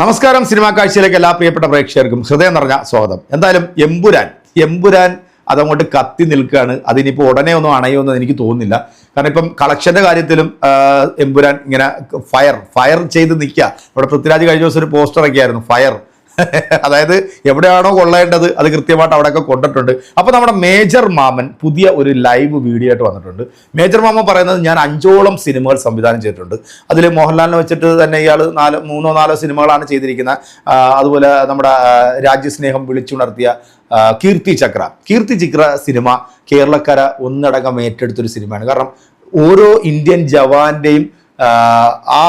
നമസ്കാരം സിനിമാ കാഴ്ചയിലേക്ക് എല്ലാ പ്രിയപ്പെട്ട പ്രേക്ഷകർക്കും ഹൃദയം നിറഞ്ഞ സ്വാഗതം. എന്തായാലും എമ്പുരാൻ എമ്പുരാൻ അതങ്ങോട്ട് കത്തി നിൽക്കുകയാണ്. അതിനിപ്പോൾ ഉടനെ ഒന്നും അണയുമെന്ന് എനിക്ക് തോന്നുന്നില്ല. കാരണം ഇപ്പം കളക്ഷന്റെ കാര്യത്തിലും എമ്പുരാൻ ഇങ്ങനെ ഫയർ ഫയർ ചെയ്ത് നിൽക്കുക. ഇവിടെ പൃഥ്വിരാജ് കഴിഞ്ഞ ദിവസം ഒരു പോസ്റ്റർ ഒക്കെയായിരുന്നു ഫയർ അതായത് എവിടെയാണോ കൊള്ളേണ്ടത് അത് കൃത്യമായിട്ട് അവിടെയൊക്കെ കൊണ്ടിട്ടുണ്ട്. അപ്പോൾ നമ്മുടെ മേജർ മാമൻ പുതിയ ഒരു ലൈവ് വീഡിയോ ആയിട്ട് വന്നിട്ടുണ്ട്. മേജർ മാമൻ പറയുന്നത് ഞാൻ അഞ്ചോളം സിനിമകൾ സംവിധാനം ചെയ്തിട്ടുണ്ട്. അതിൽ മോഹൻലാലിനെ വെച്ചിട്ട് തന്നെ ഇയാൾ നാല് മൂന്നോ നാലോ സിനിമകളാണ് ചെയ്തിരിക്കുന്നത് അതുപോലെ നമ്മുടെ രാജ്യസ്നേഹം വിളിച്ചുണർത്തിയ കീർത്തി ചക്ര. കീർത്തി ചക്ര സിനിമ കേരളക്കര ഒന്നടങ്കം ഏറ്റെടുത്തൊരു സിനിമയാണ്. കാരണം ഓരോ ഇന്ത്യൻ ജവാന്റെയും ആ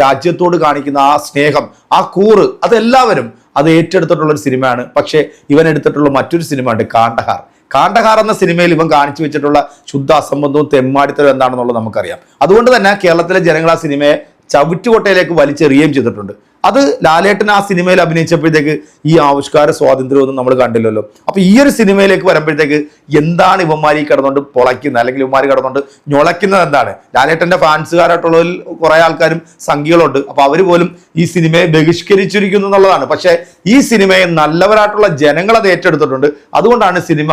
രാജ്യത്തോട് കാണിക്കുന്ന ആ സ്നേഹം ആ കൂറ് അതെല്ലാവരും അത് ഏറ്റെടുത്തിട്ടുള്ള ഒരു സിനിമയാണ്. പക്ഷേ ഇവൻ എടുത്തിട്ടുള്ള മറ്റൊരു സിനിമ ഉണ്ട് കാണ്ടഹാർ കാണ്ടഹാർ എന്ന സിനിമയിൽ ഇവൻ കാണിച്ചു വെച്ചിട്ടുള്ള ശുദ്ധ അസംബന്ധവും തെമ്മാടിത്തരം എന്താണെന്നുള്ളത് നമുക്കറിയാം. അതുകൊണ്ട് തന്നെ കേരളത്തിലെ ജനങ്ങൾ ആ സിനിമയെ ചവിറ്റുകൊട്ടയിലേക്ക് വലിച്ചെറിയുകയും ചെയ്തിട്ടുണ്ട്. അത് ലാലേട്ടൻ ആ സിനിമയിൽ അഭിനയിച്ചപ്പോഴത്തേക്ക് ഈ ആവിഷ്കാര സ്വാതന്ത്ര്യമൊന്നും നമ്മൾ കണ്ടില്ലല്ലോ. അപ്പൊ ഈ ഒരു സിനിമയിലേക്ക് വരുമ്പോഴത്തേക്ക് എന്താണ് ഇവന്മാർ ഈ കിടന്നുകൊണ്ട് പൊളയ്ക്കുന്നത്? അല്ലെങ്കിൽ ഇവന്മാർ കിടന്നുകൊണ്ട് ഞൊളയ്ക്കുന്നത് എന്താണ്? ലാലേട്ടന്റെ ഫാൻസുകാരായിട്ടുള്ളതിൽ കുറെ ആൾക്കാരും സംഖ്യകളുണ്ട് അപ്പൊ അവർ പോലും ഈ സിനിമയെ ബഹിഷ്കരിച്ചിരിക്കുന്നു എന്നുള്ളതാണ്. പക്ഷേ ഈ സിനിമയെ നല്ലവരായിട്ടുള്ള ജനങ്ങൾ അത് ഏറ്റെടുത്തിട്ടുണ്ട്. അതുകൊണ്ടാണ് സിനിമ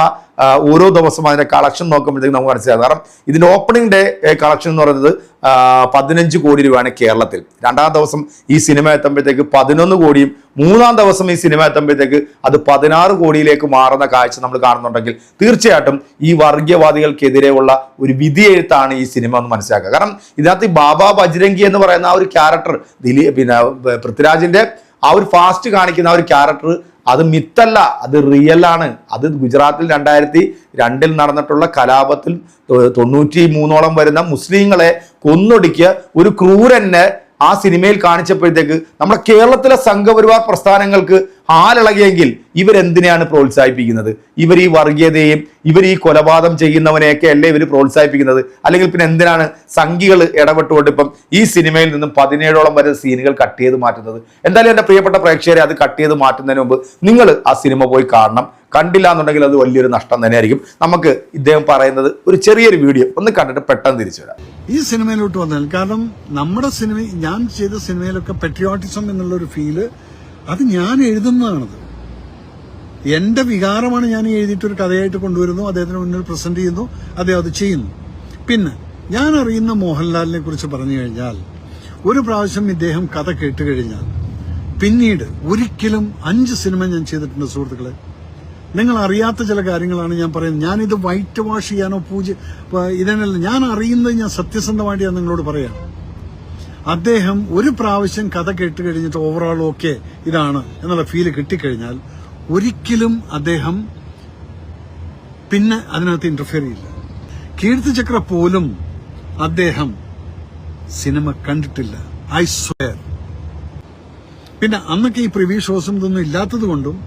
ഓരോ ദിവസം അതിന്റെ കളക്ഷൻ നോക്കുമ്പോഴത്തേക്ക് നമുക്ക് മനസ്സിലാകും കാരണം ഇതിന്റെ ഓപ്പണിംഗ് ഡേ കളക്ഷൻ എന്ന് പറയുന്നത് പതിനഞ്ച് കോടി രൂപയാണ് കേരളത്തിൽ. രണ്ടാം ദിവസം ഈ സിനിമ എത്തുമ്പോഴത്തേക്ക് പതിനൊന്ന് കോടിയും മൂന്നാം ദിവസം ഈ സിനിമ എത്തുമ്പോഴത്തേക്ക് അത് പതിനാറ് കോടിയിലേക്ക് മാറുന്ന കാഴ്ച നമ്മൾ കാണുന്നുണ്ടെങ്കിൽ തീർച്ചയായിട്ടും ഈ വർഗീയവാദികൾക്കെതിരെയുള്ള ഒരു വിധിയെഴുത്താണ് ഈ സിനിമ എന്ന് മനസ്സിലാക്കുക. കാരണം ഇതിനകത്ത് ഈ ബാബ ബജ്രംഗി എന്ന് പറയുന്ന ആ ഒരു ക്യാരക്ടർ ദിലീ പിന്നെ പൃഥ്വിരാജിന്റെ ആ ഒരു ഫാസ്റ്റ് കാണിക്കുന്ന ആ ഒരു ക്യാരക്ടർ അത് മിത്തല്ല അത് റിയൽ ആണ്. അത് ഗുജറാത്തിൽ രണ്ടായിരത്തി രണ്ടിൽ നടന്നിട്ടുള്ള കലാപത്തിൽ തൊണ്ണൂറ്റി മൂന്നോളം വരുന്ന മുസ്ലിങ്ങളെ കൊന്നൊടുക്കിയ ഒരു ക്രൂരനെ ആ സിനിമയിൽ കാണിച്ചപ്പോഴത്തേക്ക് നമ്മുടെ കേരളത്തിലെ സംഘപരിവാർ പ്രസ്ഥാനങ്ങൾക്ക് ആലിളകിയെങ്കിൽ ഇവരെന്തിനെയാണ് പ്രോത്സാഹിപ്പിക്കുന്നത്? ഇവർ ഈ വർഗീയതയും ഇവർ ഈ കൊലപാതകം ചെയ്യുന്നവനെയൊക്കെ അല്ലേ ഇവർ പ്രോത്സാഹിപ്പിക്കുന്നത്? അല്ലെങ്കിൽ പിന്നെ എന്തിനാണ് സംഘികൾ ഇടപെട്ടുകൊണ്ട് ഇപ്പം ഈ സിനിമയിൽ നിന്നും പതിനേഴോളം വരെ സീനുകൾ കട്ട് ചെയ്ത് മാറ്റുന്നത്? എന്തായാലും എന്റെ പ്രിയപ്പെട്ട പ്രേക്ഷകരെ അത് കട്ട് ചെയ്ത് മാറ്റുന്നതിന് മുമ്പ് നിങ്ങൾ ആ സിനിമ പോയി കാണണം. കണ്ടില്ല എന്നുണ്ടെങ്കിൽ അത് വലിയൊരു നഷ്ടം തന്നെയായിരിക്കും. നമുക്ക് ഇദ്ദേഹം പറയുന്നത് ഒരു ചെറിയൊരു വീഡിയോ ഒന്ന് കണ്ടിട്ട് പെട്ടെന്ന് തിരിച്ചു വരാം. ഈ സിനിമയിലോട്ട് വന്നാൽ കാരണം നമ്മുടെ സിനിമ ഞാൻ ചെയ്ത സിനിമയിലൊക്കെ പെട്രിയോട്ടിസം എന്നുള്ള ഒരു ഫീൽ അത് ഞാൻ എഴുതുന്നതാണത്. എന്റെ വികാരമാണ് ഞാൻ എഴുതിയിട്ടൊരു കഥയായിട്ട് കൊണ്ടുവരുന്നു അദ്ദേഹത്തിന് മുന്നിൽ പ്രസന്റ് ചെയ്യുന്നു അദ്ദേഹം അത് ചെയ്യുന്നു. പിന്നെ ഞാൻ അറിയുന്ന മോഹൻലാലിനെ കുറിച്ച് പറഞ്ഞു കഴിഞ്ഞാൽ ഒരു പ്രാവശ്യം ഇദ്ദേഹം കഥ കേട്ട് കഴിഞ്ഞാൽ പിന്നീട് ഒരിക്കലും അഞ്ച് സിനിമ ഞാൻ ചെയ്തിട്ടുണ്ട് സുഹൃത്തുക്കളെ. നിങ്ങൾ അറിയാത്ത ചില കാര്യങ്ങളാണ് ഞാൻ പറയുന്നത്. ഞാനിത് വൈറ്റ് വാഷ് ചെയ്യാനോ പൂജ ഇതിനല്ല ഞാൻ അറിയുന്നത് ഞാൻ സത്യസന്ധമായിട്ട് ഞാൻ നിങ്ങളോട് പറയാം അദ്ദേഹം ഒരു പ്രാവശ്യം കഥ കേട്ട് കഴിഞ്ഞിട്ട് ഓവറോൾ ഓക്കെ ഇതാണ് എന്നുള്ള ഫീൽ കിട്ടിക്കഴിഞ്ഞാൽ ഒരിക്കലും അദ്ദേഹം പിന്നെ അതിനകത്ത് ഇന്റർഫിയർ ചെയ്യില്ല. കീർത്തി ചക്ര പോലും അദ്ദേഹം സിനിമ കണ്ടിട്ടില്ല ഐ സ്വയർ പിന്നെ അന്നൊക്കെ ഈ പ്രിവ്യൂ ഷോസും ഇതൊന്നും ഇല്ലാത്തത് കൊണ്ടും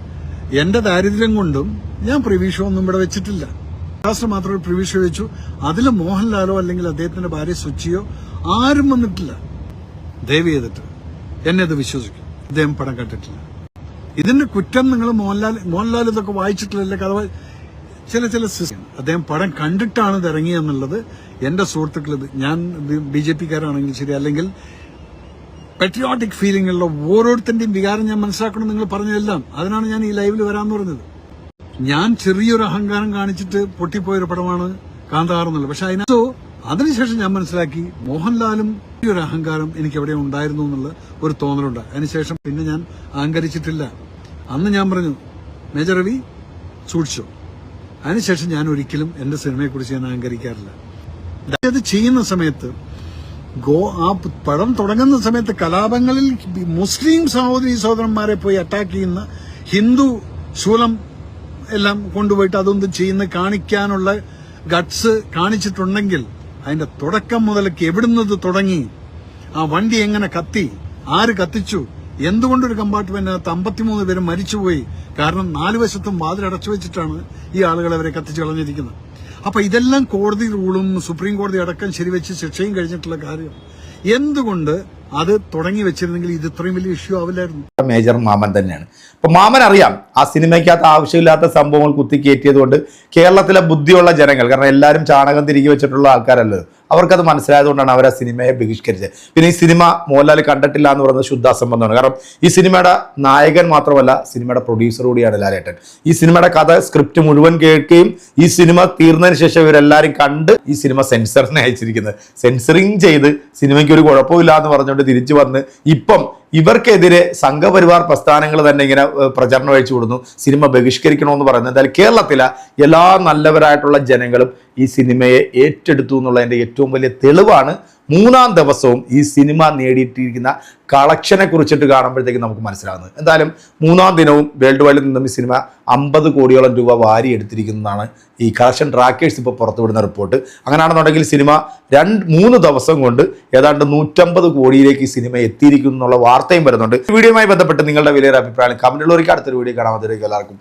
എന്റെ ദാരിദ്ര്യം കൊണ്ടും ഞാൻ പ്രിവ്യൂ ഷോ ഒന്നും ഇവിടെ വെച്ചിട്ടില്ല. ശാസ്ത്രം മാത്രമേ പ്രിവ്യൂ ഷോ വെച്ചു. അതിൽ മോഹൻലാലോ അല്ലെങ്കിൽ അദ്ദേഹത്തിന്റെ ഭാര്യ സുച്ചിയോ ആരും വന്നിട്ടില്ല. ദയവ് ചെയ്തിട്ട് എന്നെ അത് വിശ്വസിക്കും. അദ്ദേഹം പടം കണ്ടിട്ടില്ല. ഇതിന്റെ കുറ്റം നിങ്ങൾ മോഹൻലാൽ മോഹൻലാൽ ഇതൊക്കെ വായിച്ചിട്ടില്ലല്ലേ? കഥ ചില ചില അദ്ദേഹം പടം കണ്ടിട്ടാണ് ഇത് ഇറങ്ങിയെന്നുള്ളത് എന്റെ സുഹൃത്തുക്കൾ ഞാൻ ബി ജെ പിക്കാരാണെങ്കിൽ ശരി അല്ലെങ്കിൽ പെട്രിയോട്ടിക് ഫീലിംഗുള്ള ഓരോരുത്തരുടെയും വികാരം ഞാൻ മനസ്സിലാക്കണം നിങ്ങൾ പറഞ്ഞതെല്ലാം. അതിനാണ് ഞാൻ ഈ ലൈവിൽ വരാമെന്ന് പറഞ്ഞത്. ഞാൻ ചെറിയൊരു അഹങ്കാരം കാണിച്ചിട്ട് പൊട്ടിപ്പോയൊരു പടമാണ് കാന്താർ എന്നുള്ളത്. പക്ഷെ അതിനകത്ത് അതിനുശേഷം ഞാൻ മനസ്സിലാക്കി മോഹൻലാലും ഈ ഒരു അഹങ്കാരം എനിക്ക് എവിടെ ഉണ്ടായിരുന്നു എന്നുള്ള ഒരു തോന്നലുണ്ട്. അതിനുശേഷം പിന്നെ ഞാൻ അഹങ്കരിച്ചിട്ടില്ല. അന്ന് ഞാൻ പറഞ്ഞു മേജർ രവി സൂക്ഷിച്ചു. അതിനുശേഷം ഞാൻ ഒരിക്കലും എന്റെ സിനിമയെക്കുറിച്ച് ഞാൻ അഹങ്കരിക്കാറില്ല. അത് ചെയ്യുന്ന സമയത്ത് ഗോ ആ പടം തുടങ്ങുന്ന സമയത്ത് കലാപങ്ങളിൽ മുസ്ലിം സഹോദരി സഹോദരന്മാരെ പോയി അറ്റാക്ക് ചെയ്യുന്ന ഹിന്ദു ശൂലം എല്ലാം കൊണ്ടുപോയിട്ട് അതൊന്നും ചെയ്യുന്ന കാണിക്കാനുള്ള ഗട്സ് കാണിച്ചിട്ടുണ്ടെങ്കിൽ അതിന്റെ തുടക്കം മുതലേക്ക് എവിടുന്നത് തുടങ്ങി? ആ വണ്ടി എങ്ങനെ കത്തി? ആര് കത്തിച്ചു? എന്തുകൊണ്ടൊരു കമ്പാർട്ട്മെന്റിനകത്ത് അമ്പത്തിമൂന്ന് പേര് മരിച്ചുപോയി? കാരണം നാലു വശത്തും വാതിലടച്ചു വെച്ചിട്ടാണ് ഈ ആളുകൾ അവരെ കത്തിച്ചു കളഞ്ഞിരിക്കുന്നത്. അപ്പൊ ഇതെല്ലാം കോടതി റൂളും സുപ്രീം കോടതി അടക്കം ശരിവെച്ച് ശിക്ഷയും കഴിഞ്ഞിട്ടുള്ള കാര്യം. എന്തുകൊണ്ട് അത് തുടങ്ങി വെച്ചിരുന്നെങ്കിൽ ഇത് ഇത്രയും വലിയ ഇഷ്യൂ ആവില്ലായിരുന്നു? മേജർ മാമൻ തന്നെയാണ്. അപ്പൊ മാമൻ അറിയാം ആ സിനിമയ്ക്കകത്ത് ആവശ്യമില്ലാത്ത സംഭവങ്ങൾ കുത്തിക്കയറ്റിയത് കൊണ്ട് കേരളത്തിലെ ബുദ്ധിയുള്ള ജനങ്ങൾ കാരണം എല്ലാവരും ചാണകം തിരികെ വെച്ചിട്ടുള്ള ആൾക്കാരല്ലത് അവർക്കത് മനസ്സിലായതുകൊണ്ടാണ് അവർ ആ സിനിമയെ ബഹിഷ്കരിച്ചത്. പിന്നെ ഈ സിനിമ മോഹൻലാൽ കണ്ടിട്ടില്ല എന്ന് പറയുന്നത് ശുദ്ധാസംബന്ധമാണ് കാരണം ഈ സിനിമയുടെ നായകൻ മാത്രമല്ല സിനിമയുടെ പ്രൊഡ്യൂസർ കൂടിയാണ് ലാലേട്ടൻ. ഈ സിനിമയുടെ കഥ സ്ക്രിപ്റ്റ് മുഴുവൻ കേൾക്കുകയും ഈ സിനിമ തീർന്നതിന് ശേഷം ഇവരെല്ലാവരും കണ്ട് ഈ സിനിമ സെൻസറിനെ അയച്ചിരിക്കുന്നത്. സെൻസറിങ് ചെയ്ത് സിനിമയ്ക്ക് ഒരു കുഴപ്പമില്ല എന്ന് പറഞ്ഞുകൊണ്ട് തിരിച്ചു വന്ന് ഇപ്പം ഇവർക്കെതിരെ സംഘപരിവാർ പ്രസ്ഥാനങ്ങൾ തന്നെ ഇങ്ങനെ പ്രചരണം അഴിച്ചു കൊടുക്കുന്നു സിനിമ ബഹിഷ്കരിക്കണമെന്ന് പറയുന്നത് എന്തായാലും കേരളത്തിലെ എല്ലാ നല്ലവരായിട്ടുള്ള ജനങ്ങളും ഈ സിനിമയെ ഏറ്റെടുത്തു എന്നുള്ളതിന്റെ ഏറ്റവും വലിയ തെളിവാണ് മൂന്നാം ദിവസവും ഈ സിനിമ നേടിയിട്ടിരിക്കുന്ന കളക്ഷനെ കുറിച്ചിട്ട് കാണുമ്പോഴത്തേക്ക് നമുക്ക് മനസ്സിലാകുന്നത്. എന്തായാലും മൂന്നാം ദിനവും വേൾഡ് വൈഡിൽ നിന്നും ഈ സിനിമ അമ്പത് കോടിയോളം രൂപ വാരി എടുത്തിരിക്കുന്നതാണ് ഈ കളക്ഷൻ ട്രാക്കേഴ്സ് ഇപ്പോൾ പുറത്തുവിടുന്ന റിപ്പോർട്ട്. അങ്ങനെയാണെന്നുണ്ടെങ്കിൽ സിനിമ രണ്ട് മൂന്ന് ദിവസം കൊണ്ട് ഏതാണ്ട് നൂറ്റമ്പത് കോടിയിലേക്ക് ഈ സിനിമ എത്തിയിരിക്കുന്നു എന്നുള്ള വാർത്തയും വരുന്നുണ്ട്. വീഡിയോയുമായി ബന്ധപ്പെട്ട് നിങ്ങളുടെ വലിയൊരു അഭിപ്രായം കമന്റുള്ളവർക്ക് അടുത്തൊരു വീഡിയോ കാണാൻ എല്ലാവർക്കും